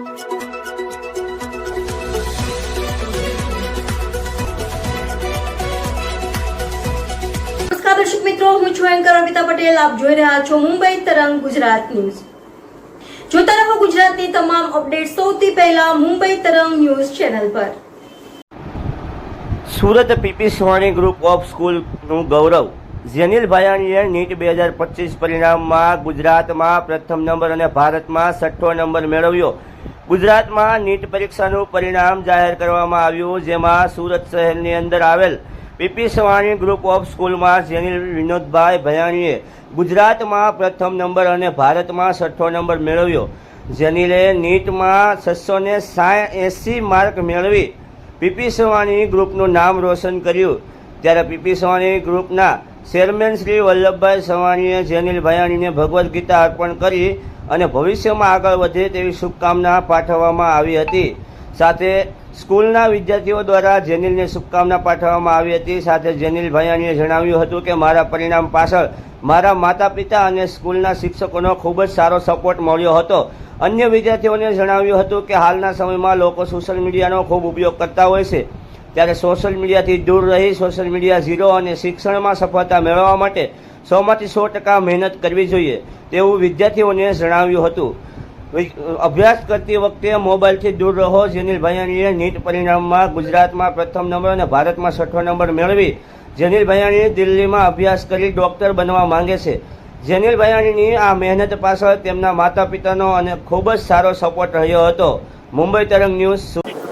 દર્શક મિત્રો, હું છું એન્કર અમિતા પટેલ. આપ જોઈ રહ્યા છો મુંબઈ તરંગ ગુજરાત ન્યૂઝ. જોતા રહો ગુજરાતની તમામ અપડેટ સૌથી પહેલા મુંબઈ તરંગ ન્યૂઝ ચેનલ પર. Surat PP Savani group of સ્કૂલનું ગૌરવ. જેનિલ ભાયાણીએ નીટ બે હજાર પચીસ પરિણામમાં ગુજરાતમાં પ્રથમ નંબર અને ભારતમાં છઠ્ઠો નંબર મેળવ્યો. ગુજરાતમાં નીટ પરીક્ષાનું પરિણામ જાહેર કરવામાં આવ્યું, જેમાં સુરત શહેરની અંદર આવેલ પીપી સવાણી ગ્રુપ ઓફ સ્કૂલમાં જેનિલ વિનોદભાઈ ભયાણીએ ગુજરાતમાં પ્રથમ નંબર અને ભારતમાં છઠ્ઠો નંબર મેળવ્યો. જેનિલે નીટમાં છસો ને એંસી માર્ક મેળવી પીપી સવાણી ગ્રુપનું નામ રોશન કર્યું. ત્યારે પીપી સવાણી ગ્રુપના ચેરમેન શ્રી વલ્લભભાઈ સવાણીએ જેનિલ ભયાણીને ભગવદ્ ગીતા અર્પણ કરી અને ભવિષ્યમાં આગળ વધે તેવી શુભકામના પાઠવવામાં આવી હતી. સાથે સ્કૂલના વિદ્યાર્થીઓ દ્વારા જેનિલને શુભકામના પાઠવવામાં આવી હતી. સાથે જેનિલ ભયાણીએ જણાવ્યું હતું કે, મારા પરિણામ પાછળ મારા માતા પિતા અને સ્કૂલના શિક્ષકોનો ખૂબ જ સારો સપોર્ટ મળ્યો હતો. અન્ય વિદ્યાર્થીઓને જણાવ્યું હતું કે, હાલના સમયમાં લોકો સોશિયલ મીડિયાનો ખૂબ ઉપયોગ કરતા હોય છે. ત્યારે સોશિયલ મીડિયાથી દૂર રહી સોશિયલ મીડિયા ઝીરો અને શિક્ષણમાં સફળતા મેળવવા માટે સોમાંથી સો ટકા મહેનત કરવી જોઈએ તેવું વિદ્યાર્થીઓને જણાવ્યું હતું. અભ્યાસ કરતી વખતે મોબાઈલથી દૂર રહો જેનિલ ભયાણીએ નીટ પરિણામમાં ગુજરાતમાં પ્રથમ નંબર અને ભારતમાં છઠ્ઠો નંબર મેળવી. જેનિલ ભયાણી દિલ્હીમાં અભ્યાસ કરી ડૉક્ટર બનવા માંગે છે. જેનિલ ભયાણીની આ મહેનત પાછળ તેમના માતા પિતાનો અને ખૂબ જ સારો સપોર્ટ રહ્યો હતો. મુંબઈ તરંગ ન્યૂઝ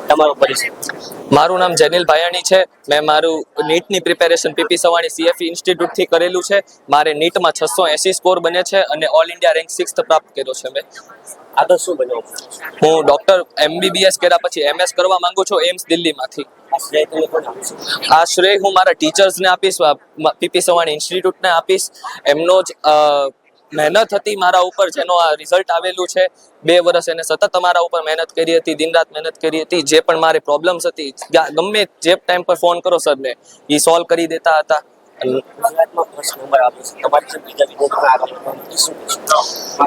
તમારો પરિચય. મારું નામ જેનિલ ભાયાણી છે. મેં મારું નીટની પ્રિપેરેશન પીપી સવાણી સીએફઈ ઇન્સ્ટિટ્યૂટથી કરેલું છે. મારે નીટમાં છસો એંસી સ્કોર બને છે અને ઓલ ઇન્ડિયા રેન્ક સિક્સ પ્રાપ્ત કર્યો છે મેં. આગળ શું બન્યો? હું ડોક્ટર એમબીબીએસ કર્યા પછી એમએસ કરવા માંગુ છું એમ્સ દિલ્હીમાંથી. આ શ્રેય હું મારા ટીચર્સને આપીશ પીપી સવાણી ઇન્સ્ટિટ્યૂટને આપીશ. એમનો જ મહેનત હતી મારા ઉપર જેનો આ રિઝલ્ટ આવેલું છે. બે વર્ષ એને સતત અમારા ઉપર મહેનત કરી હતી દિન રાત મહેનત કરી હતી. જે પણ મારી પ્રોબ્લેમ્સ હતી ગમે જે ટાઈમ પર ફોન કરો સરને એ સોલ્વ કરી દેતા હતા?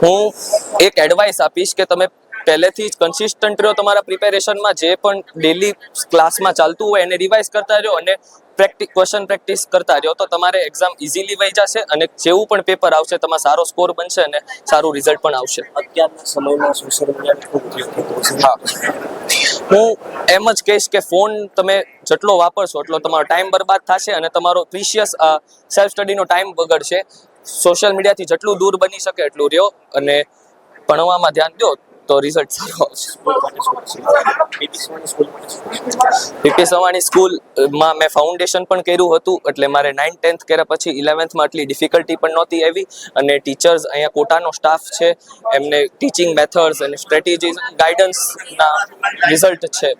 હું એક એડવાઇસ આપીશ કે તમે પહેલેથી જ કન્સિસ્ટન્ટ રહ્યો તમારા પ્રિપેરેશનમાં જે પણ ડેલી ક્લાસમાં ચાલતું હોય એને રિવાઇઝ કરતા રહ્યો અને પ્રેક્ટિસ ક્વેશ્ચન પ્રેક્ટિસ કરતા રહ્યો. તો તમારે એક્ઝામ ઇઝીલી વહી જશે અને જેવું પણ પેપર આવશે તમારો સારો સ્કોર બનશે અને સારું રિઝલ્ટ પણ આવશે. અત્યારના સમયમાં સોશિયલ હા. હું એમ જ કહીશ કે ફોન તમે જેટલો વાપરશો એટલો તમારો ટાઈમ બરબાદ થશે અને તમારો પ્રિશિયસ સેલ્ફ સ્ટડીનો ટાઈમ બગડશે. સોશિયલ મીડિયાથી જેટલું દૂર બની શકે એટલું રહ્યો અને ભણવામાં ધ્યાન દો. તો રિઝલ્ટ સારો પીટી સવાણી સ્કૂલમાં મેં ફાઉન્ડેશન પણ કર્યું હતું એટલે મારે નાઇન ટેન્થ કર્યા પછી ઇલેવન્થમાં આટલી ડિફિકલ્ટી પણ નહોતી આવી. અને ટીચર્સ અહીંયા કોટાનો સ્ટાફ છે એમને ટીચિંગ મેથડ્સ અને સ્ટ્રેટેજીસ ગાઈડન્સના રિઝલ્ટ છે.